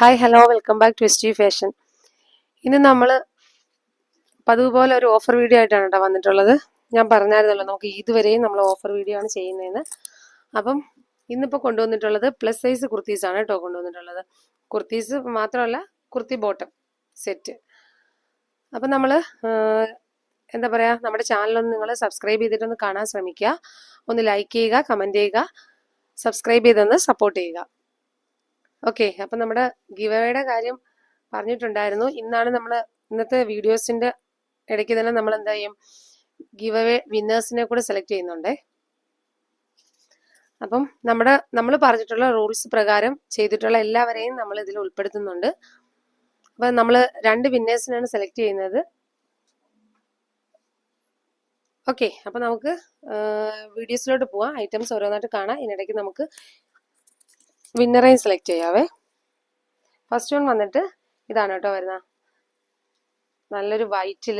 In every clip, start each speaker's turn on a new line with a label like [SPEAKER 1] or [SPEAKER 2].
[SPEAKER 1] Hi hello welcome back to S fashion ഇന്ന് നമ്മൾ പതിവ് പോലെ ഒരു ഓഫർ വീഡിയോ ആയിട്ടാണ് കേട്ടോ വന്നിട്ടുള്ളത്. ഞാൻ പറഞ്ഞായിരുന്നല്ലോ നമുക്ക് ഇതുവരെയും നമ്മൾ ഓഫർ വീഡിയോ ആണ് ചെയ്യുന്നതെന്ന്. അപ്പം ഇന്നിപ്പോൾ കൊണ്ടുവന്നിട്ടുള്ളത് പ്ലസ് സൈസ് കുർത്തീസ് ആണ് കേട്ടോ കൊണ്ടുവന്നിട്ടുള്ളത്. കുർത്തീസ് മാത്രമല്ല കുർത്തി ബോട്ടം സെറ്റ് അപ്പം നമ്മൾ എന്താ പറയുക നമ്മുടെ ചാനലൊന്ന് നിങ്ങൾ സബ്സ്ക്രൈബ് ചെയ്തിട്ടൊന്ന് കാണാൻ ശ്രമിക്കുക. ഒന്ന് ലൈക്ക് ചെയ്യുക കമന്റ് ചെയ്യുക സബ്സ്ക്രൈബ് ചെയ്തൊന്ന് സപ്പോർട്ട് ചെയ്യുക. ഓക്കെ അപ്പം നമ്മുടെ ഗിവയുടെ കാര്യം പറഞ്ഞിട്ടുണ്ടായിരുന്നു. ഇന്നാണ് നമ്മൾ ഇന്നത്തെ വീഡിയോസിന്റെ ഇടയ്ക്ക് തന്നെ നമ്മൾ എന്താ ചെയ്യും? ഗിവവേ വിന്നേഴ്സിനെ കൂടെ സെലക്ട് ചെയ്യുന്നുണ്ടേ. അപ്പം നമ്മുടെ നമ്മൾ പറഞ്ഞിട്ടുള്ള റൂൾസ് പ്രകാരം ചെയ്തിട്ടുള്ള എല്ലാവരെയും നമ്മൾ ഇതിൽ ഉൾപ്പെടുത്തുന്നുണ്ട്. അപ്പം നമ്മൾ രണ്ട് വിന്നേഴ്സിനാണ് സെലക്ട് ചെയ്യുന്നത്. ഓക്കെ അപ്പൊ നമുക്ക് വീഡിയോസിലോട്ട് പോവാം. ഐറ്റംസ് ഓരോന്നായിട്ട് കാണാം. ഇതിനിടയ്ക്ക് നമുക്ക് വിന്നറേയും സെലക്ട് ചെയ്യാവേ. ഫസ്റ്റ് വൺ വന്നിട്ട് ഇതാണ് കേട്ടോ വരുന്ന. നല്ലൊരു വൈറ്റിൽ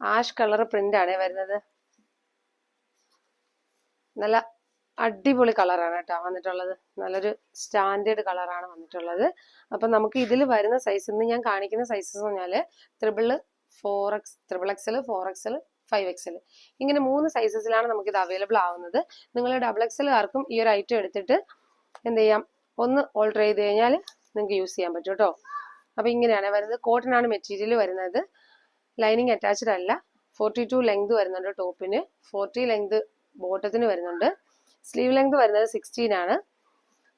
[SPEAKER 1] ആഷ് കളർ പ്രിന്റ് ആണ് വരുന്നത്. നല്ല അടിപൊളി കളറാണ് കേട്ടോ വന്നിട്ടുള്ളത്. നല്ലൊരു സ്റ്റാൻഡേർഡ് കളറാണ് വന്നിട്ടുള്ളത്. അപ്പം നമുക്ക് ഇതിൽ വരുന്ന സൈസ് ഇന്ന് ഞാൻ കാണിക്കുന്ന സൈസസ് എന്ന് പറഞ്ഞാൽ triple four X triple XL four XL five XL ഇങ്ങനെ മൂന്ന് സൈസസിലാണ് നമുക്ക് ഇത് അവൈലബിൾ ആവുന്നത്. നിങ്ങൾ ഡബിൾ എക്സലുകാർക്കും ഈ ഒരു ഐറ്റം എടുത്തിട്ട് എന്ത് ചെയ്യാം ഒന്ന് ഓൾട്ടർ ചെയ്ത് കഴിഞ്ഞാൽ നിങ്ങൾക്ക് യൂസ് ചെയ്യാൻ പറ്റും കേട്ടോ. അപ്പോൾ ഇങ്ങനെയാണ് വരുന്നത്. കോട്ടൺ ആണ് മെറ്റീരിയൽ വരുന്നത്. ലൈനിങ് അറ്റാച്ച്ഡ് അല്ല. ഫോർട്ടി ടു ലെങ്ത് വരുന്നുണ്ട് ടോപ്പിന് ഫോർട്ടി ലെങ്ത് ബോട്ടത്തിന് വരുന്നുണ്ട്. സ്ലീവ് ലെങ്ത് വരുന്നത് സിക്സ്റ്റീൻ ആണ്.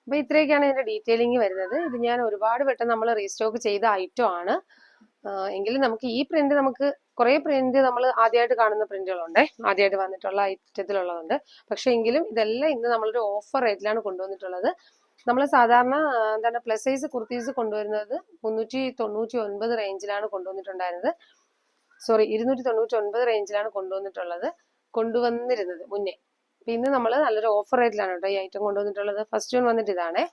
[SPEAKER 1] അപ്പോൾ ഇത്രയൊക്കെയാണ് ഇതിന്റെ ഡീറ്റെയിലിംഗ് വരുന്നത്. ഇത് ഞാൻ ഒരുപാട് വട്ടം നമ്മൾ റീസ്റ്റോക്ക് ചെയ്ത ഐറ്റം ആണ്. എങ്കിലും നമുക്ക് ഈ പ്രിന്റ് നമുക്ക് കുറേ പ്രിന്റ് നമ്മൾ ആദ്യമായിട്ട് കാണുന്ന പ്രിന്റുകളുണ്ട് ആദ്യമായിട്ട് വന്നിട്ടുള്ള ഐറ്റത്തിലുള്ളതുണ്ട്. പക്ഷെ എങ്കിലും ഇതെല്ലാം ഇന്ന് നമ്മളൊരു ഓഫർ റേറ്റിലാണ് കൊണ്ടുവന്നിട്ടുള്ളത്. നമ്മൾ സാധാരണ എന്താണ് പ്ലസ് സൈസ് കുർത്തീസ് കൊണ്ടുവരുന്നത് മുന്നൂറ്റി തൊണ്ണൂറ്റി ഒൻപത് റേഞ്ചിലാണ് കൊണ്ടുവന്നിട്ടുണ്ടായിരുന്നത്. സോറി ഇരുന്നൂറ്റി തൊണ്ണൂറ്റി ഒൻപത് റേഞ്ചിലാണ് കൊണ്ടുവന്നിട്ടുള്ളത് കൊണ്ടുവന്നിരുന്നത് മുന്നേ. ഇന്ന് നമ്മൾ നല്ലൊരു ഓഫർ റേറ്റിലാണ് കേട്ടോ ഈ ഐറ്റം കൊണ്ടുവന്നിട്ടുള്ളത്. ഫസ്റ്റ് ജൂൺ വന്നിട്ട് ഇതാണേ.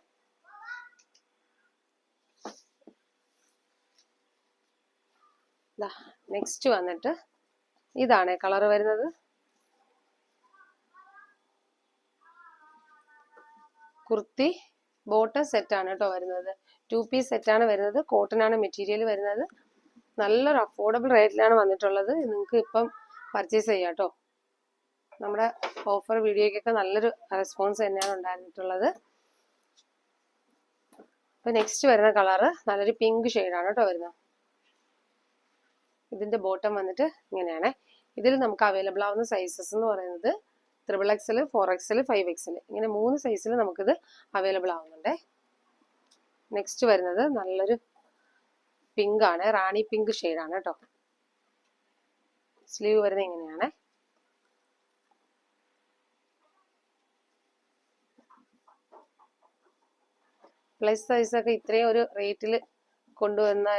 [SPEAKER 1] നെക്സ്റ്റ് വന്നിട്ട് ഇതാണ് കളർ വരുന്നത്. കുർത്തി ബോട്ടം സെറ്റ് ആണ് കേട്ടോ വരുന്നത്. ടു പീസ് സെറ്റ് ആണ് വരുന്നത്. കോട്ടൺ ആണ് മെറ്റീരിയൽ വരുന്നത്. നല്ലൊരു അഫോർഡബിൾ റേറ്റിലാണ് വന്നിട്ടുള്ളത്. നിങ്ങൾക്ക് ഇപ്പം പർച്ചേസ് ചെയ്യാം കേട്ടോ. നമ്മുടെ ഓഫർ വീഡിയോയ്ക്കൊക്കെ നല്ലൊരു റെസ്പോൺസ് തന്നെയാണ് ഉണ്ടായിരുന്നിട്ടുള്ളത് ഇപ്പൊ നെക്സ്റ്റ് വരുന്ന കളറ് നല്ലൊരു പിങ്ക് ഷെയ്ഡാണ് കേട്ടോ വരുന്നത്. ഇതിന്റെ ബോട്ടം വന്നിട്ട് ഇങ്ങനെയാണ്. ഇതിൽ നമുക്ക് അവൈലബിൾ ആവുന്ന സൈസസ് എന്ന് പറയുന്നത് triple XL four XL five XL ഇങ്ങനെ മൂന്ന് സൈസിൽ നമുക്കിത് അവൈലബിൾ ആവുന്നുണ്ട്. നെക്സ്റ്റ് വരുന്നത് നല്ലൊരു പിങ്ക് ആണ്. റാണി പിങ്ക് ആണ് കേട്ടോ. സ്ലീവ് വരുന്നത് ഇങ്ങനെയാണ്. പ്ലസ് സൈസൊക്കെ ഇത്രയും ഒരു റേറ്റിൽ കൊണ്ടുവന്ന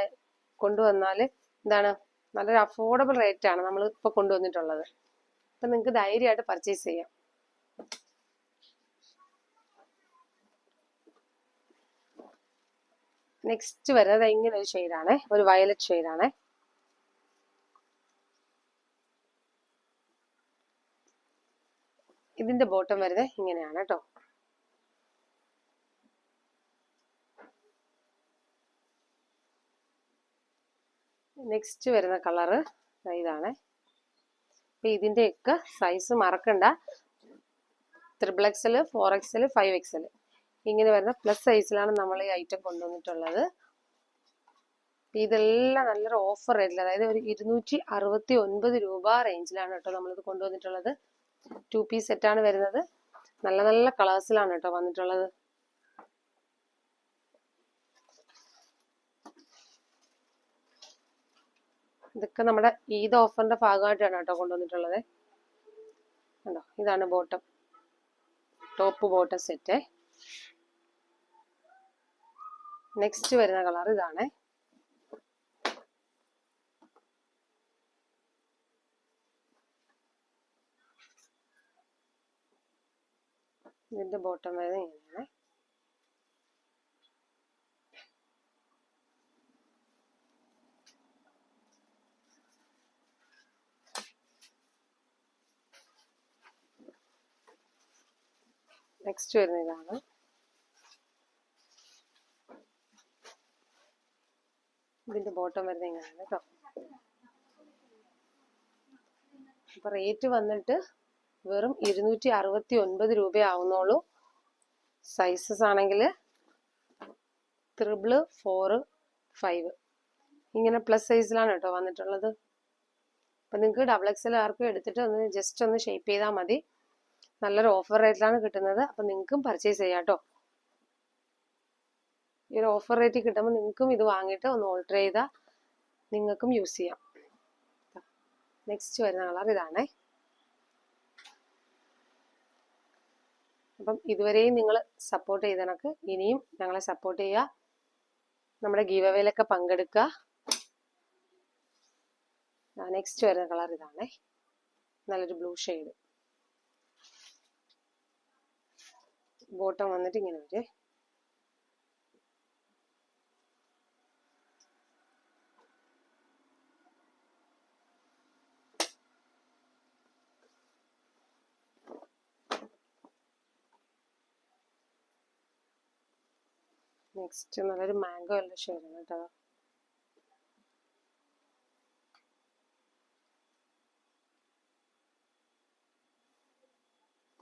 [SPEAKER 1] കൊണ്ടുവന്നാൽ എന്താണ് നല്ലൊരു അഫോർഡബിൾ റേറ്റ് ആണ് നമ്മൾ ഇപ്പോൾ കൊണ്ടുവന്നിട്ടുള്ളത്. അപ്പം നിങ്ങൾക്ക് ധൈര്യമായിട്ട് പർച്ചേസ് ചെയ്യാം. നെക്സ്റ്റ് വരുന്നത് ഇങ്ങനെ ഒരു ഷെയ്ഡാണ് ഒരു വയലറ്റ് ഷെയ്ഡാണ് ഇതിന്റെ ബോട്ടം വരുന്നത് ഇങ്ങനെയാണ് കേട്ടോ നെക്സ്റ്റ് വരുന്ന കളറ് ഇതാണ്. അപ്പൊ ഇതിന്റെയൊക്കെ സൈസ് മറക്കണ്ട. Triple XL four XL five XL ഇങ്ങനെ വരുന്ന പ്ലസ് സൈസിലാണ് നമ്മൾ ഈ ഐറ്റം കൊണ്ടുവന്നിട്ടുള്ളത്. ഇതെല്ലാം നല്ലൊരു ഓഫർ റേറ്റിൽ അതായത് ഒരു ഇരുന്നൂറ്റി അറുപത്തി ഒൻപത് രൂപ റേഞ്ചിലാണ് കേട്ടോ നമ്മളിത് കൊണ്ടുവന്നിട്ടുള്ളത്. ടു പീസ് സെറ്റാണ് വരുന്നത്. നല്ല നല്ല കളേഴ്സിലാണ് കേട്ടോ വന്നിട്ടുള്ളത്. ഇതൊക്കെ നമ്മുടെ ഈദ് ഓഫറിന്റെ ഭാഗമായിട്ടാണ് കേട്ടോ കൊണ്ടുവന്നിട്ടുള്ളത്. കണ്ടോ ഇതാണ് bottom top bottom set next വരുന്ന കളർ ഇതാണ്. ഇതിന്റെ ബോട്ടം വരുന്നത് ഇങ്ങനെയാണ്. നെക്സ്റ്റ് വരുന്ന ഇതാണ് ഇതിന്റെ ബോട്ടം വരുന്ന ഇങ്ങനെയാണ് കേട്ടോ റേറ്റ് വന്നിട്ട് വെറും ഇരുന്നൂറ്റി അറുപത്തി ഒൻപത് രൂപയാവുന്നുള്ളൂ സൈസസ് ആണെങ്കിൽ ത്രിബിൾ ഫോറ് ഫൈവ് ഇങ്ങനെ പ്ലസ് സൈസിലാണ് കേട്ടോ വന്നിട്ടുള്ളത്. അപ്പം നിങ്ങൾക്ക് ഡബിൾ എക്സൽ ആർക്കും എടുത്തിട്ട് ഒന്ന് ജസ്റ്റ് ഒന്ന് ഷേപ്പ് ചെയ്താൽ മതി. നല്ലൊരു ഓഫർ റേറ്റിലാണ് കിട്ടുന്നത്. അപ്പം നിങ്ങൾക്കും പർച്ചേസ് ചെയ്യാം കേട്ടോ ഈ ഒരു ഓഫർ റേറ്റിൽ കിട്ടുമ്പോൾ നിങ്ങൾക്കും ഇത് വാങ്ങിയിട്ട് ഒന്ന് ഓൾട്ടർ ചെയ്താൽ നിങ്ങൾക്കും യൂസ് ചെയ്യാം. നെക്സ്റ്റ് വരുന്ന കളർ ഇതാണേ. അപ്പം ഇതുവരെയും നിങ്ങൾ സപ്പോർട്ട് ചെയ്ത കണക്ക് ഇനിയും ഞങ്ങളെ സപ്പോർട്ട് ചെയ്യുക. നമ്മുടെ ഗീവ് അവേയിലൊക്കെ പങ്കെടുക്കുക. നെക്സ്റ്റ് വരുന്ന കളർ ഇതാണേ. നല്ലൊരു ബ്ലൂ ഷെയ്ഡ് ബോട്ടം വന്നിട്ട് ഇങ്ങനെ വരെ. നെക്സ്റ്റ് നല്ലൊരു മാംഗോ അല്ല ഷെയർ ആണ് കേട്ടോ.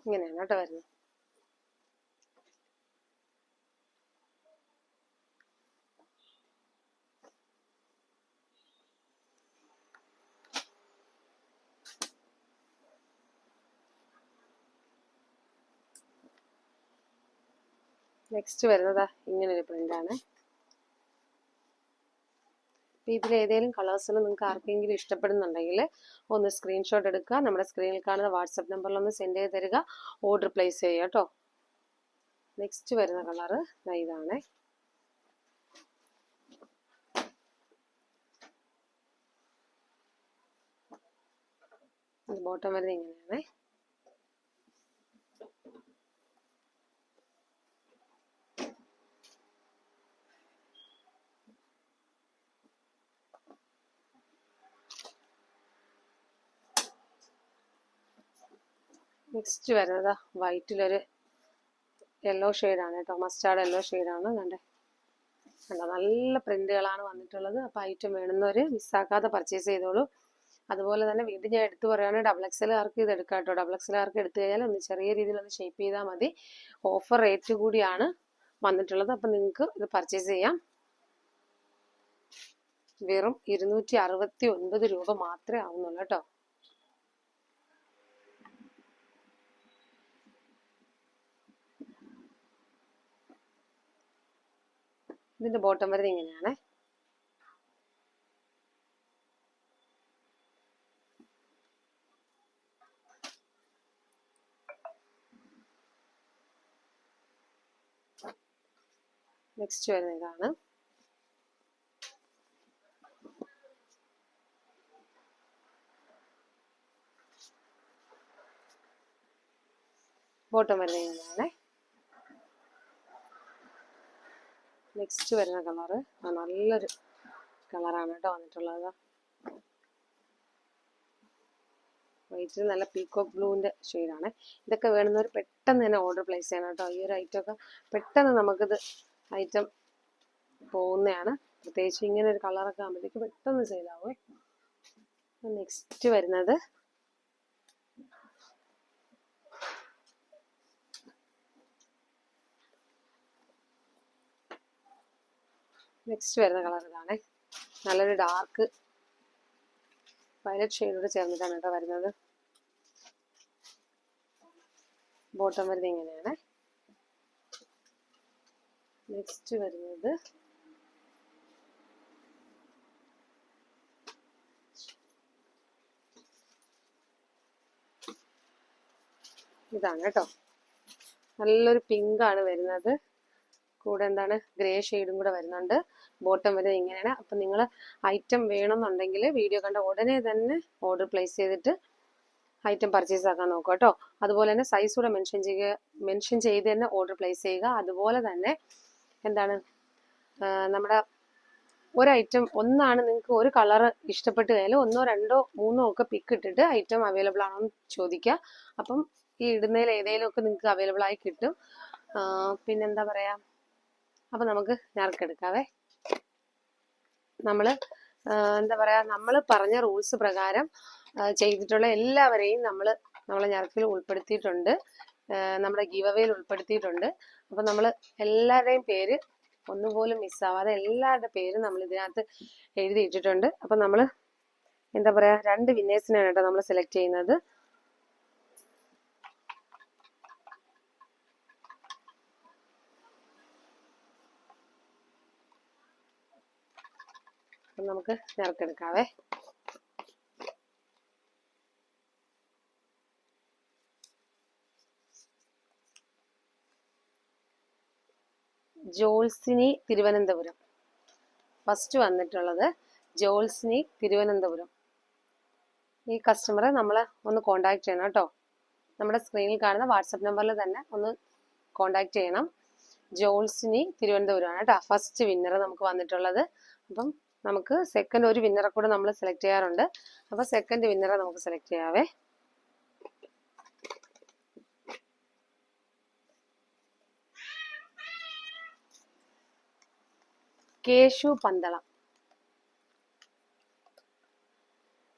[SPEAKER 1] ഇങ്ങനെയാണ് കേട്ടോ വരുന്നത്. നെക്സ്റ്റ് വരുന്നത് ഇങ്ങനൊരു പ്രിന്റാണ് ഇതിൽ ഏതെങ്കിലും കളേഴ്സിൽ നിങ്ങൾക്ക് ആർക്കെങ്കിലും ഇഷ്ടപ്പെടുന്നുണ്ടെങ്കിൽ ഒന്ന് സ്ക്രീൻഷോട്ട് എടുക്കുക. നമ്മുടെ സ്ക്രീനിൽ കാണുന്ന വാട്സപ്പ് നമ്പറിൽ ഒന്ന് സെൻഡ് ചെയ്ത് തരിക. ഓർഡർ പ്ലേസ് ചെയ്യുക കേട്ടോ. നെക്സ്റ്റ് വരുന്ന കളറ് ഇതാണ്. ബോട്ടം വരുന്നത് ഇങ്ങനെയാണേ. നെക്സ്റ്റ് വരുന്നത്. വൈറ്റിലൊരു യെല്ലോ ഷെയ്ഡാണ് കേട്ടോ. മസ്റ്റാർഡ് യെല്ലോ ഷെയ്ഡാണ് കണ്ടേ? കണ്ടോ? നല്ല പ്രിന്റുകളാണ് വന്നിട്ടുള്ളത്. അപ്പം ഐറ്റം വേണമെന്നവർ മിസ്സാക്കാതെ പർച്ചേസ് ചെയ്തോളൂ. അതുപോലെ തന്നെ വീണ്ടും ഞാൻ എടുത്തു പറയുകയാണെങ്കിൽ ഡബിൾ എക്സ് ആർക്ക് ഇത് എടുക്കാം കേട്ടോ. ഡബിൾ എക്സ് ആർക്ക് എടുത്തു കഴിഞ്ഞാൽ ഒന്ന് ചെറിയ രീതിയിൽ ഒന്ന് ഷേപ്പ് ചെയ്താൽ മതി. ഓഫർ റേറ്റ് കൂടിയാണ് വന്നിട്ടുള്ളത്. അപ്പം നിങ്ങൾക്ക് ഇത് പർച്ചേസ് ചെയ്യാം. വെറും ഇരുന്നൂറ്റി അറുപത്തി ഒൻപത് രൂപ മാത്രമേ ആവുന്നുള്ളൂ കേട്ടോ. ഇതിന്റെ ബോട്ടം വരുന്നത് ഇങ്ങനെയാണ്. നെക്സ്റ്റ് വരുന്ന ഇതാണ് ബോട്ടം വരുന്നത് ഇങ്ങനെയാണേ. നെക്സ്റ്റ് വരുന്ന കളറ് നല്ലൊരു കളറാണ് കേട്ടോ വന്നിട്ടുള്ളത്. വൈറ്റിൽ നല്ല പീക്കോക്ക് ബ്ലൂവിന്റെ ഷെയ്ഡാണ് ഇതൊക്കെ വേണമെന്നവർ പെട്ടെന്ന് തന്നെ ഓർഡർ പ്ലേസ് ചെയ്യണം കേട്ടോ. ഈ ഒരു ഐറ്റമൊക്കെ പെട്ടെന്ന് നമുക്കിത് ഐറ്റം പോകുന്നതാണ്. പ്രത്യേകിച്ച് ഇങ്ങനെ ഒരു കളറൊക്കെ ആകുമ്പോഴത്തേക്ക് പെട്ടെന്ന് സെയിലാവേ നെക്സ്റ്റ് വരുന്നത് നെക്സ്റ്റ് വരുന്ന കളർ ഇതാണ്. നല്ലൊരു ഡാർക്ക് വയലറ്റ് ഷെയ്ഡോട് ചേർന്നിട്ടാണ് കേട്ടോ വരുന്നത്. ബോട്ടം വരുന്നത് ഇങ്ങനെയാണ്. നെക്സ്റ്റ് വരുന്നത് ഇതാണ് കേട്ടോ. നല്ലൊരു പിങ്ക് ആണ് വരുന്നത്. കൂടെ എന്താണ് ഗ്രേ ഷെയ്ഡും കൂടെ വരുന്നുണ്ട്. ബോട്ടം വരെ ഇങ്ങനെയാണ്. അപ്പം നിങ്ങൾ ഐറ്റം വേണമെന്നുണ്ടെങ്കിൽ വീഡിയോ കണ്ട ഉടനെ തന്നെ ഓർഡർ പ്ലേസ് ചെയ്തിട്ട് ഐറ്റം പർച്ചേസ് ആക്കാൻ നോക്കുക കേട്ടോ. അതുപോലെ തന്നെ സൈസ് കൂടെ മെൻഷൻ ചെയ്യുക മെൻഷൻ ചെയ്ത് തന്നെ ഓർഡർ പ്ലേസ് ചെയ്യുക. അതുപോലെ തന്നെ എന്താണ് നമ്മുടെ ഒരു ഐറ്റം ഒന്നാണ് നിങ്ങൾക്ക് ഒരു കളർ ഇഷ്ടപ്പെട്ട് കഴിഞ്ഞാൽ ഒന്നോ രണ്ടോ മൂന്നോ ഒക്കെ പിക്ക് ഇട്ടിട്ട് ഐറ്റം അവൈലബിൾ ആണോ എന്ന് ചോദിക്കുക. അപ്പം ഈ ഇടുന്നതിൽ ഏതെങ്കിലും ഒക്കെ നിങ്ങൾക്ക് അവൈലബിൾ ആയി കിട്ടും. പിന്നെന്താ പറയാ? അപ്പൊ നമുക്ക് ഞറക്കെടുക്കാവേ നമ്മൾ എന്താ പറയാ നമ്മൾ പറഞ്ഞ റൂൾസ് പ്രകാരം ചെയ്തിട്ടുള്ള എല്ലാവരെയും നമ്മൾ നമ്മളെ ഞരക്കിൽ ഉൾപ്പെടുത്തിയിട്ടുണ്ട്. നമ്മുടെ ഗീവ് ഉൾപ്പെടുത്തിയിട്ടുണ്ട്. അപ്പൊ നമ്മൾ എല്ലാവരുടെയും പേര് ഒന്നുപോലും മിസ്സാവാതെ എല്ലാവരുടെ പേരും നമ്മൾ ഇതിനകത്ത് എഴുതിയിട്ടിട്ടുണ്ട്. അപ്പൊ നമ്മൾ എന്താ പറയാ രണ്ട് വിന്നേഴ്സിനാണ് കേട്ടോ നമ്മൾ സെലക്ട് ചെയ്യുന്നത്. അപ്പൊ നമുക്ക് നിറക്കെടുക്കാവേ ജോൾസിനി തിരുവനന്തപുരം. ഫസ്റ്റ് വന്നിട്ടുള്ളത് ജോൾസിനി തിരുവനന്തപുരം. ഈ കസ്റ്റമറെ നമ്മൾ ഒന്ന് കോണ്ടാക്ട് ചെയ്യണം കേട്ടോ. നമ്മുടെ സ്ക്രീനിൽ കാണുന്ന വാട്സപ്പ് നമ്പറിൽ തന്നെ ഒന്ന് കോണ്ടാക്ട് ചെയ്യണം. ജോൾസിനി തിരുവനന്തപുരമാണ് കേട്ടോ ഫസ്റ്റ് വിന്നർ നമുക്ക് വന്നിട്ടുള്ളത്. അപ്പം നമുക്ക് സെക്കൻഡ് ഒരു വിന്നറെ കൂടെ നമ്മൾ സെലക്ട് ചെയ്യാറുണ്ട്. അപ്പൊ സെക്കൻഡ് വിന്നറെ നമുക്ക് സെലക്ട് ചെയ്യാവേ. കേശു പന്തളം.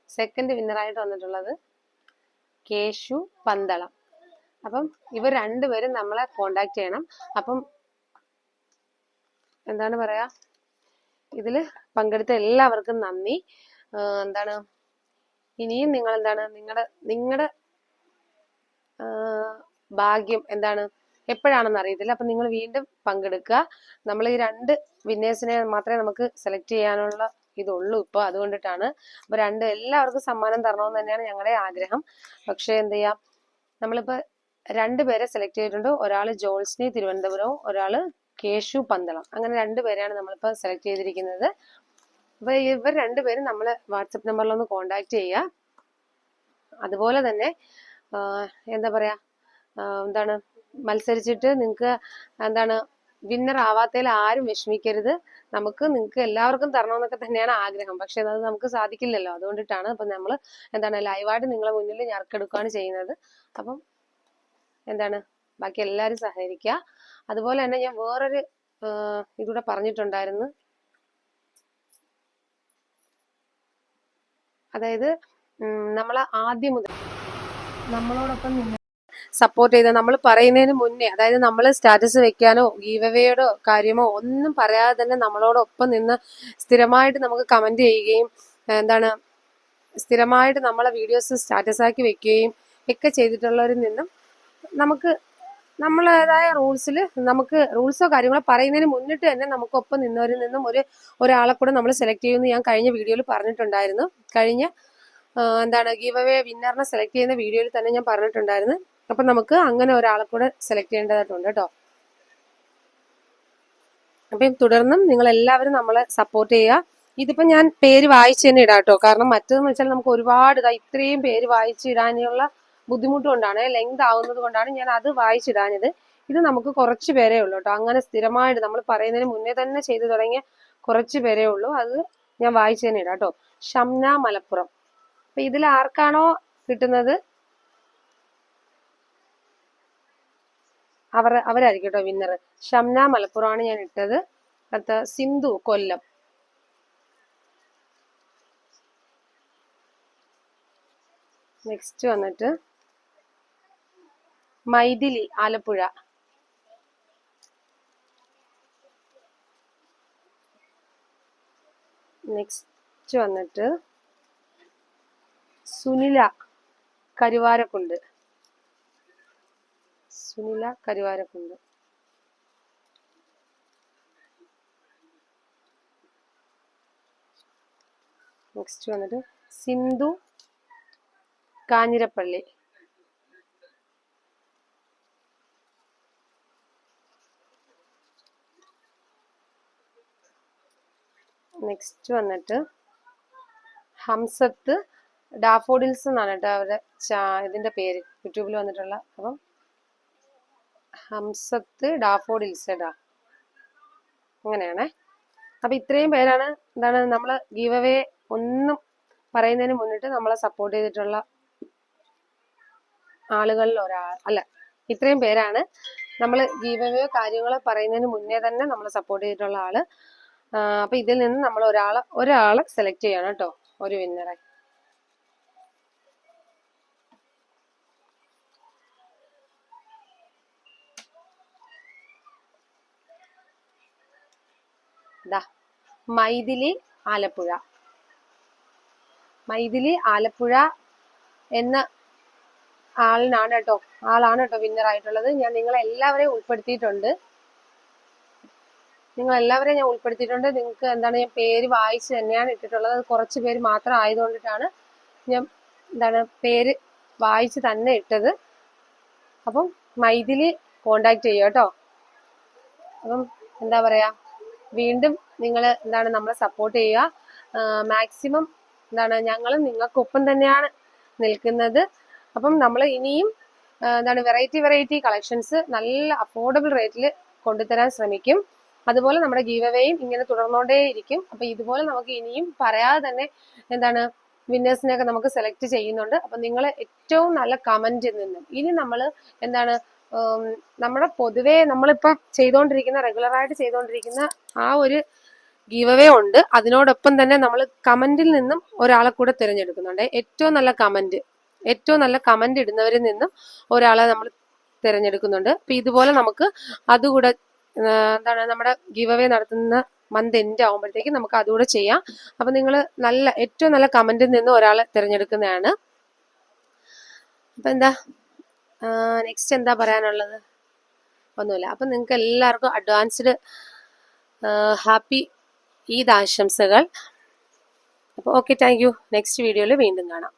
[SPEAKER 1] സെക്കൻഡ് വിന്നറായിട്ട് വന്നിട്ടുള്ളത് കേശു പന്തളം. അപ്പം ഇവർ രണ്ടുപേരും നമ്മളെ കോണ്ടാക്ട് ചെയ്യണം. അപ്പം എന്താണ് പറയാ? ഇതിൽ പങ്കെടുത്ത എല്ലാവർക്കും നന്ദി. എന്താണ്? ഇനിയും നിങ്ങൾ എന്താണ് നിങ്ങളുടെ നിങ്ങളുടെ ഭാഗ്യം എന്താണ്? എപ്പോഴാണെന്ന് അറിയത്തില്ല. അപ്പൊ നിങ്ങൾ വീണ്ടും പങ്കെടുക്കുക നമ്മൾ ഈ രണ്ട് വിന്നേഴ്സിനെ മാത്രമേ നമുക്ക് സെലക്ട് ചെയ്യാനുള്ള ഇതുള്ളൂ ഇപ്പൊ. അതുകൊണ്ടിട്ടാണ്. അപ്പൊ രണ്ട് എല്ലാവർക്കും സമ്മാനം തരണമെന്ന് തന്നെയാണ് ഞങ്ങളുടെ ആഗ്രഹം. പക്ഷേ എന്ത് ചെയ്യാം? നമ്മളിപ്പോ രണ്ടുപേരെ സെലക്ട് ചെയ്തിട്ടുണ്ട്. ഒരാൾ ജോൾസ്നി തിരുവനന്തപുരവും ഒരാൾ കേശു പന്തളം. അങ്ങനെ രണ്ടുപേരെയാണ് നമ്മളിപ്പോ സെലക്ട് ചെയ്തിരിക്കുന്നത്. അപ്പൊ ഇവർ രണ്ടുപേരും നമ്മളെ വാട്സപ്പ് നമ്പറിൽ ഒന്ന് കോണ്ടാക്ട് ചെയ്യുക. അതുപോലെ തന്നെ എന്താ പറയാ എന്താണ് മത്സരിച്ചിട്ട് നിങ്ങൾക്ക് എന്താണ് വിന്നർ ആവാത്തതിൽ ആരും വിഷമിക്കരുത്. നമുക്ക് നിങ്ങൾക്ക് എല്ലാവർക്കും തരണമെന്നൊക്കെ തന്നെയാണ് ആഗ്രഹം. പക്ഷെ അത് നമുക്ക് സാധിക്കില്ലല്ലോ. അതുകൊണ്ടിട്ടാണ് അപ്പൊ നമ്മൾ എന്താണ് ലൈവായിട്ട് നിങ്ങളെ മുന്നിൽ ഞറക്കെടുക്കുകയാണ് ചെയ്യുന്നത്. അപ്പം എന്താണ് ബാക്കി എല്ലാവരും സഹകരിക്കുക. അതുപോലെ തന്നെ ഞാൻ വേറൊരു ഇതുകൂടെ പറഞ്ഞിട്ടുണ്ടായിരുന്നു. അതായത് നമ്മൾ ആദ്യം മുതൽ നമ്മളോടൊപ്പം നിന്ന് സപ്പോർട്ട് ചെയ്ത നമ്മൾ പറയുന്നതിന് മുന്നേ അതായത് നമ്മൾ സ്റ്റാറ്റസ് വെക്കാനോ ഗീവവേയുടെ കാര്യമോ ഒന്നും പറയാതെ തന്നെ നമ്മളോടൊപ്പം നിന്ന് സ്ഥിരമായിട്ട് നമുക്ക് കമന്റ് ചെയ്യുകയും എന്താണ് സ്ഥിരമായിട്ട് നമ്മളെ വീഡിയോസ് സ്റ്റാറ്റസ് ആക്കി വെക്കുകയും ഒക്കെ ചെയ്തിട്ടുള്ളവരിൽ നിന്നും നമുക്ക് നമ്മളേതായ റൂൾസിൽ നമുക്ക് റൂൾസോ കാര്യങ്ങളോ പറയുന്നതിന് മുന്നിട്ട് തന്നെ നമുക്കൊപ്പം നിന്നവരിൽ നിന്നും ഒരു ഒരാളെ കൂടെ നമ്മൾ സെലക്ട് ചെയ്യുമെന്ന് ഞാൻ കഴിഞ്ഞ വീഡിയോയിൽ പറഞ്ഞിട്ടുണ്ടായിരുന്നു. കഴിഞ്ഞ എന്താണ് ഗീവ് അവേ വിന്നറിനെ സെലക്ട് ചെയ്യുന്ന വീഡിയോയിൽ തന്നെ ഞാൻ പറഞ്ഞിട്ടുണ്ടായിരുന്നു. അപ്പൊ നമുക്ക് അങ്ങനെ ഒരാളെ കൂടെ സെലക്ട് ചെയ്യേണ്ടതായിട്ടുണ്ട് കേട്ടോ അപ്പം തുടർന്നും നിങ്ങൾ എല്ലാവരും നമ്മളെ സപ്പോർട്ട് ചെയ്യുക. ഇതിപ്പോ ഞാൻ പേര് വായിച്ച് തന്നെ ഇടാം കേട്ടോ കാരണം മറ്റേതെന്ന് വെച്ചാൽ നമുക്ക് ഒരുപാട് ഇതാ ഇത്രയും പേര് വായിച്ച് ഇടാനുള്ള ബുദ്ധിമുട്ട് കൊണ്ടാണ് ലെങ്ത് ആവുന്നത് കൊണ്ടാണ് ഞാൻ അത് വായിച്ചിടാഞ്ഞത്. ഇത് നമുക്ക് കുറച്ച് പേരേ ഉള്ളൂ കേട്ടോ. അങ്ങനെ സ്ഥിരമായിട്ട് നമ്മൾ പറയുന്നതിന് മുന്നേ തന്നെ ചെയ്തു തുടങ്ങിയ കുറച്ച് പേരേ ഉള്ളൂ. അത് ഞാൻ വായിച്ചു തന്നെ ഇടാം കേട്ടോ. ഷംന മലപ്പുറം. അപ്പൊ ഇതിൽ ആർക്കാണോ കിട്ടുന്നത്? അവർ അവരായിരിക്കും കേട്ടോ വിന്നർ ഷംന മലപ്പുറമാണ് ഞാൻ ഇട്ടത്. അടുത്ത സിന്ധു കൊല്ലം. നെക്സ്റ്റ് വന്നിട്ട് മൈഥിലി ആലപ്പുഴ. നെക്സ്റ്റ് വന്നിട്ട് സുനില കരുവാരക്കുണ്ട്. സുനില കരുവാരക്കുണ്ട്. നെക്സ്റ്റ് വന്നിട്ട് സിന്ധു കാഞ്ഞിരപ്പള്ളി. നെക്സ്റ്റ് വന്നിട്ട് ഹംസത്ത് ഡാഫോഡിൽസ് എന്നാണ് കേട്ടോ അവരുടെ ചാ- ഇതിന്റെ പേര്. യൂട്യൂബിൽ വന്നിട്ടുള്ള. അപ്പം ഹംസത്ത് ഡാഫോഡിൽസ് കേട്ടോ അങ്ങനെയാണേ. അപ്പൊ ഇത്രയും പേരാണ് എന്താണ് നമ്മൾ ഗീവ് അവേ ഒന്നും പറയുന്നതിന് മുന്നിട്ട് നമ്മളെ സപ്പോർട്ട് ചെയ്തിട്ടുള്ള ആളുകളിൽ ഒരാൾ അല്ല ഇത്രയും പേരാണ്. നമ്മൾ ഗീവ് അവേ കാര്യങ്ങൾ പറയുന്നതിന് മുന്നേ തന്നെ നമ്മളെ സപ്പോർട്ട് ചെയ്തിട്ടുള്ള ആൾ. അപ്പൊ ഇതിൽ നിന്ന് നമ്മൾ ഒരാളെ ഒരാളെ സെലക്ട് ചെയ്യണം കേട്ടോ ഒരു വിന്നറെ മൈഥിലി ആലപ്പുഴ. മൈഥിലി ആലപ്പുഴ എന്ന ആളിനാണ് കേട്ടോ ആളാണ് കേട്ടോ വിന്നറായിട്ടുള്ളത് ഞാൻ നിങ്ങളെ എല്ലാവരെയും ഉൾപ്പെടുത്തിയിട്ടുണ്ട്. നിങ്ങൾ എല്ലാവരെയും ഞാൻ ഉൾപ്പെടുത്തിയിട്ടുണ്ട്. നിങ്ങൾക്ക് എന്താണ് ഞാൻ പേര് വായിച്ച് തന്നെയാണ് ഇട്ടിട്ടുള്ളത്. കുറച്ച് പേര് മാത്രം ആയതുകൊണ്ടിട്ടാണ് ഞാൻ എന്താണ് പേര് വായിച്ച് തന്നെ ഇട്ടത്. അപ്പം മൈഥിലി കോണ്ടാക്ട് ചെയ്യുക കേട്ടോ. അപ്പം എന്താ പറയാ വീണ്ടും നിങ്ങൾ എന്താണ് നമ്മളെ സപ്പോർട്ട് ചെയ്യുക. മാക്സിമം എന്താണ് ഞങ്ങളും നിങ്ങൾക്കൊപ്പം തന്നെയാണ് നിൽക്കുന്നത്. അപ്പം നമ്മൾ ഇനിയും എന്താണ് വെറൈറ്റി വെറൈറ്റി കളക്ഷൻസ് നല്ല അഫോർഡബിൾ റേറ്റിൽ കൊണ്ടുതരാൻ ശ്രമിക്കും. അതുപോലെ നമ്മുടെ ഗീവ് അവേയും ഇങ്ങനെ തുടർന്നുകൊണ്ടേയിരിക്കും അപ്പൊ ഇതുപോലെ നമുക്ക് ഇനിയും പറയാതെ തന്നെ എന്താണ് വിന്നേഴ്സിനെയൊക്കെ നമുക്ക് സെലക്ട് ചെയ്യുന്നുണ്ട്. അപ്പൊ നിങ്ങൾ ഏറ്റവും നല്ല കമന്റിൽ നിന്നും ഇനി നമ്മൾ എന്താണ് നമ്മുടെ പൊതുവെ നമ്മളിപ്പോ ചെയ്തുകൊണ്ടിരിക്കുന്ന റെഗുലർ ആയിട്ട് ചെയ്തുകൊണ്ടിരിക്കുന്ന ആ ഒരു ഗീവ് അവേ ഉണ്ട്. അതിനോടൊപ്പം തന്നെ നമ്മൾ കമന്റിൽ നിന്നും ഒരാളെ കൂടെ തിരഞ്ഞെടുക്കുന്നുണ്ട്. ഏറ്റവും നല്ല കമന്റ് ഏറ്റവും നല്ല കമന്റ് ഇടുന്നവരിൽ നിന്നും ഒരാളെ നമ്മൾ തിരഞ്ഞെടുക്കുന്നുണ്ട്. അപ്പൊ ഇതുപോലെ നമുക്ക് അതുകൂടെ എന്താണ് നമ്മുടെ ഗീവ് അവേ നടത്തുന്ന മന്ത് എൻഡ് ആകുമ്പോഴത്തേക്ക് നമുക്ക് അതുകൂടെ ചെയ്യാം. അപ്പൊ നിങ്ങൾ നല്ല ഏറ്റവും നല്ല കമന്റിൽ നിന്ന് ഒരാളെ തിരഞ്ഞെടുക്കുന്നതാണ്. അപ്പൊ എന്താ? നെക്സ്റ്റ് എന്താ പറയാനുള്ളത്? ഒന്നുമില്ല. അപ്പൊ നിങ്ങൾക്ക് എല്ലാവർക്കും അഡ്വാൻസ്ഡ് ഹാപ്പി ഈദ് ആശംസകൾ. അപ്പോൾ ഓക്കെ താങ്ക് യു നെക്സ്റ്റ് വീഡിയോയിൽ വീണ്ടും കാണാം.